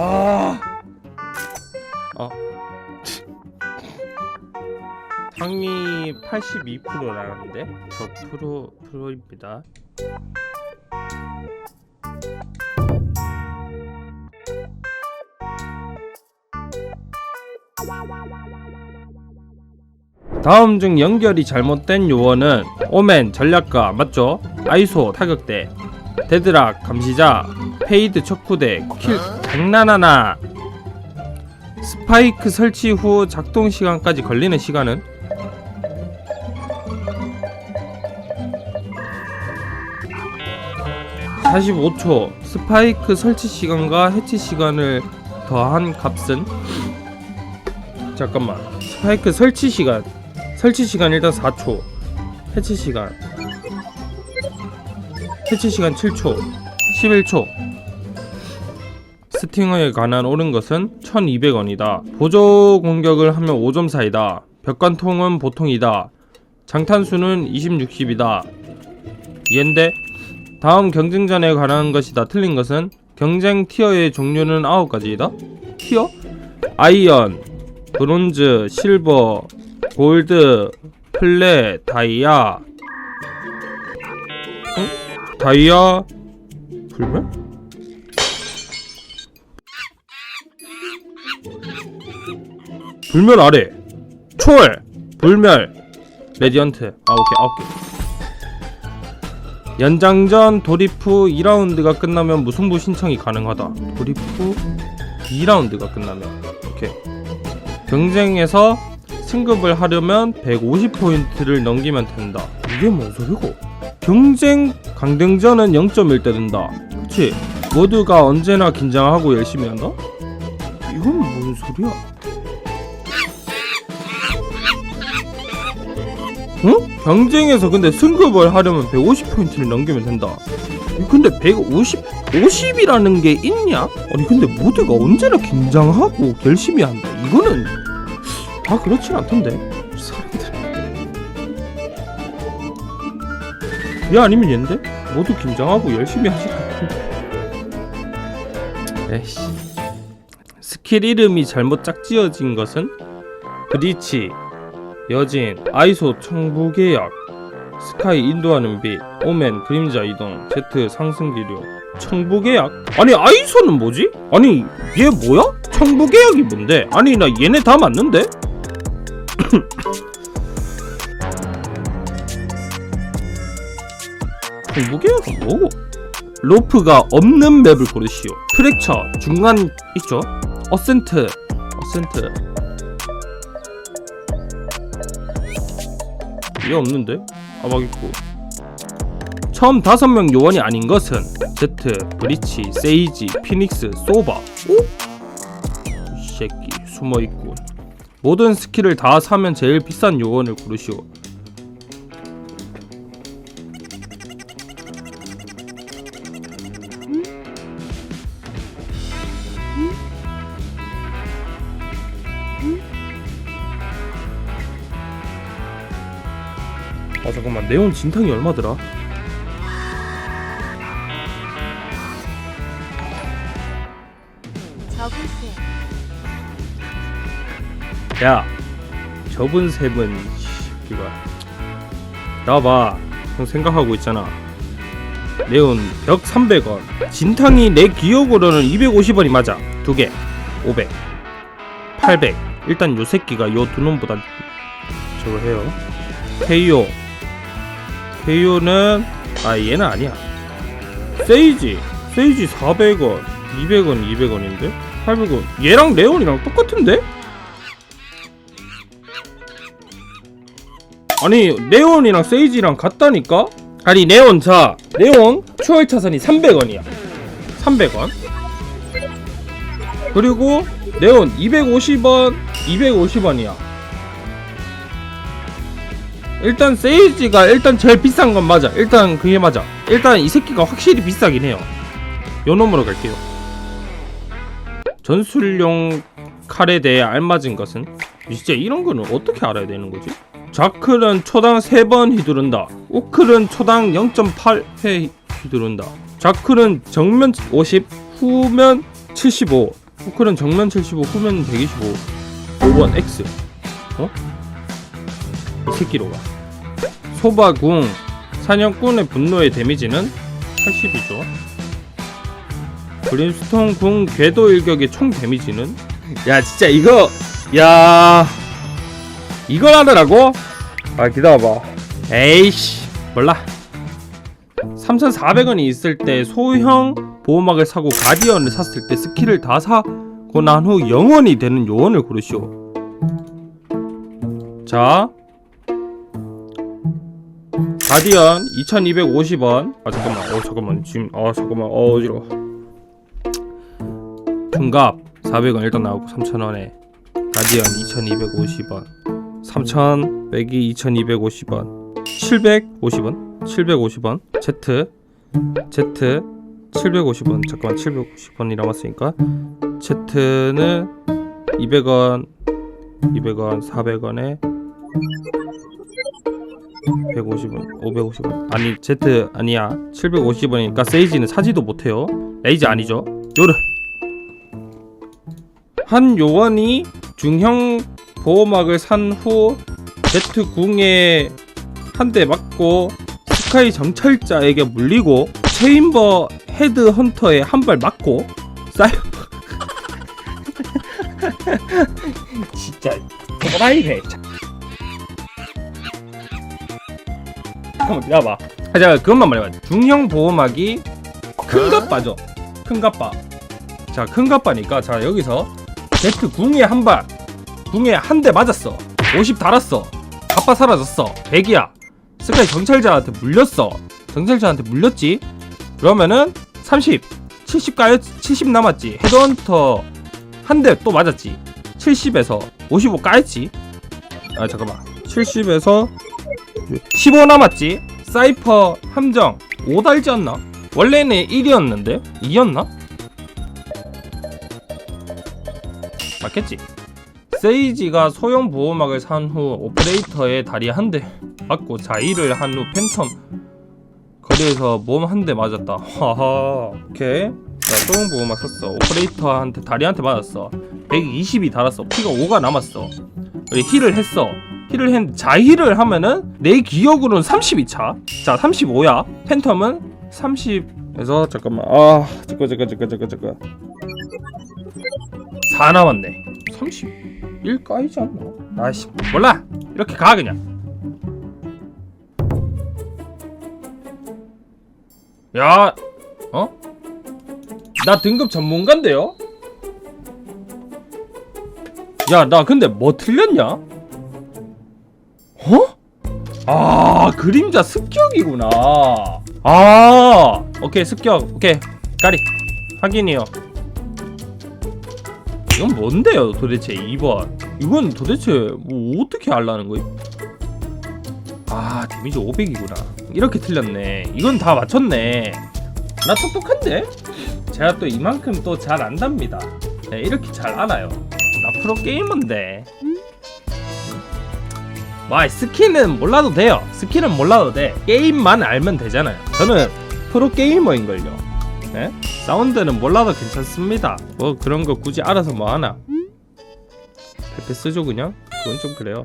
아. 어. 상위 82%라는데 저 프로 프로입니다. 다음 중 연결이 잘못된 요원은 오멘 전략가 맞죠? 아이소 타격대 데드락 감시자 페이드 척후대 킬 장난하나. 스파이크 설치 후 작동 시간까지 걸리는 시간은? 45초. 스파이크 설치 시간과 해치 시간을 더한 값은? 잠깐만. 스파이크 설치 시간. 설치 시간 일단 4초. 해치 시간. 해치 시간 7초. 11초 스팅어에 관한 옳은 것은 1200원이다. 보조 공격을 하면 5점 사이다. 벽관통은 보통이다. 장탄수는 20, 60이다. 이엔데 다음 경쟁전에 관한 것이다 틀린 것은 경쟁 티어의 종류는 9가지이다. 티어? 아이언 브론즈, 실버, 골드, 플레, 다이아. 응? 다이아? 불멸? 불멸 아래 초월 불멸 레디언트 아 오케이 아홉 개 연장전 후 2라운드가 끝나면 무승부 신청이 가능하다 후 2라운드가 끝나면 오케이 경쟁에서 승급을 하려면 150포인트를 넘기면 된다. 이게 뭔 소리고? 경쟁 강등전은 0.1대 된다. 그치? 모두가 언제나 긴장하고 열심히 한다? 이건 뭔 소리야? 응? 경쟁에서 근데 승급을 하려면 150포인트를 넘기면 된다. 이 근데 150, 50이라는 게 있냐? 아니 근데 모두가 언제나 긴장하고 열심히 한다. 이거는 다 그렇진 않던데. 사람들. 얘 아니면 얘인데? 모두 긴장하고 열심히 같은데. 에이씨. 스킬 이름이 잘못 짝지어진 것은 브리치, 여진, 아이소 청부 계약, 스카이 인도하는 빛, 오멘 그림자 이동, 제트 상승 기류, 청부 계약? 아니 아이소는 뭐지? 아니 얘 뭐야? 청부 계약이 뭔데? 아니 나 얘네 다 맞는데? 청부 계약은 뭐고? 로프가 없는 맵을 고르시오. 프랙처 중간 있죠? 어센트, 어센트. 얘 없는데? 아막 있고. 처음 다섯 명 요원이 아닌 것은 제트, 브리치, 세이지, 피닉스, 소바. 오? 이 새끼 숨어 있군. 모든 스킬을 다 사면 제일 비싼 요원을 고르시오. 아 잠깐만. 네온 진탕이 얼마더라? 야 저분 셈은 이가 나와봐. 형 생각하고 있잖아. 네온 벽 300원. 진탕이 내 기억으로는 250원이 맞아. 두개. 500 800 일단 요 새끼가 요 두 놈보단 저거 해요 KO는 아 얘는 아니야. 세이지. 세이지 400원 200원 200원인데? 800원. 얘랑 레온이랑 똑같은데? 아니 네온이랑 세이지랑 같다니까? 아니 네온 자 네온 추월 차선이 300원이야. 300원. 그리고 네온 250원 250원이야 일단 세이지가 일단 제일 비싼 건 맞아 일단 그게 맞아 일단 이 새끼가 확실히 비싸긴 해요 요 놈으로 갈게요 전술용 칼에 대해 알맞은 것은 진짜 이런 거는 어떻게 알아야 되는 거지? 자클은 초당 3번 휘두른다. 우클은 초당 0.8회 휘두른다. 자클은 정면 50, 후면 75, 후클은 정면 75 후면 125 5번 X 어? 이 새끼로 가 소바궁 사냥꾼의 분노의 데미지는 80이죠. 브림스톤 궁 궤도 일격의 총 데미지는? 야 진짜 이거 야. 이걸 하더라고? 아 기다려봐. 에이씨 몰라. 3,400원이 있을 때 소형 보호막을 사고 가디언을 샀을 때 스킬을 다 사고 난 후 영원이 되는 요원을 고르시오. 자 가디언 2250원. 아 잠깐만. 어 잠깐만. 지금 아 잠깐만. 어 어지러워. 중갑 400원. 일단 나오고 3,000원에. 가디언 2250원. 3,000 빼기 2250원. 750원? 750원. Z. Z. 750원. 잠깐만. 750원이 남았으니까. Z는 200원 200원 400원에 150원 550원. 아니 Z 아니야. 750원이니까 세이지는 사지도 못해요. 레이지 아니죠? 요르. 한 요원이 중형 보호막을 산 후 Z 궁에 한 대 맞고 스카이 정찰자에게 물리고 체인버 헤드 헌터에 한 발 맞고 사이 진짜 도라이네 잠깐만 기다려봐. 아, 제가 그것만 말해봐. 중형 보호막이 큰 갑바죠? 큰 갑바. 자큰 갑바니까 자 여기서 Z 궁에 한발 궁에 한 대 맞았어. 50 달았어. 갑바 사라졌어. 100이야. 스카이 경찰자한테 물렸어. 경찰자한테 물렸지? 그러면은 30 70 까였 70 남았지. 헤드헌터 한 대 또 맞았지. 70에서 55 까였지? 아 잠깐만. 70에서 15 남았지 사이퍼 함정 5 달지 않나 원래는 1이었는데 2였나 맞겠지 세이지가 소형 보호막을 산 후 오퍼레이터의 다리 한 대 맞고 자의를 한 후 팬텀 거리에서 몸 한 대 맞았다. 하하. 오케이. 자, 소형 보호막 샀어. 오퍼레이터한테 다리한테 맞았어. 120이 달았어. 피가 5가 남았어. 우리 힐을 했어. 힐을 했 자힐을 하면은 내 기억으로는 32차. 자, 35야. 팬텀은 30에서 잠깐만. 아, 잠깐 잠깐 잠깐 잠깐 잠깐. 4 남았네. 31 까이지 않나? 아씨 몰라. 이렇게 가 그냥. 야, 어? 나 등급 전문가인데요? 야, 나 근데 뭐 틀렸냐? 어? 아, 그림자 습격이구나. 아, 오케이, 습격. 오케이, 까리. 확인이요. 이건 뭔데요, 도대체 2번? 이건 도대체 뭐 어떻게 알라는 거임? 아, 데미지 500이구나. 이렇게 틀렸네. 이건 다 맞췄네. 나 똑똑한데? 제가 또 이만큼 또 잘 안답니다. 네, 이렇게 잘 알아요. 나 프로 게이머인데. 와, 스킬은 몰라도 돼요. 스킬은 몰라도 돼. 게임만 알면 되잖아요. 저는 프로 게이머인걸요. 네? 사운드는 몰라도 괜찮습니다. 뭐 그런 거 굳이 알아서 뭐 하나. 페페 쓰죠 그냥? 그건 좀 그래요.